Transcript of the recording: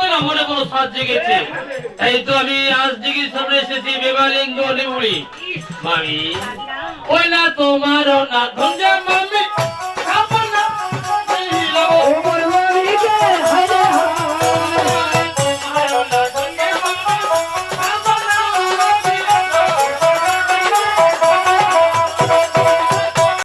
কিনা মনে কোনো সাজ জেগেছে। এই তো আমি আজ দিঘির সামনে এসেছি বেবালিঙ্গ নিবুড়ি মামি, ওই না তোমারও না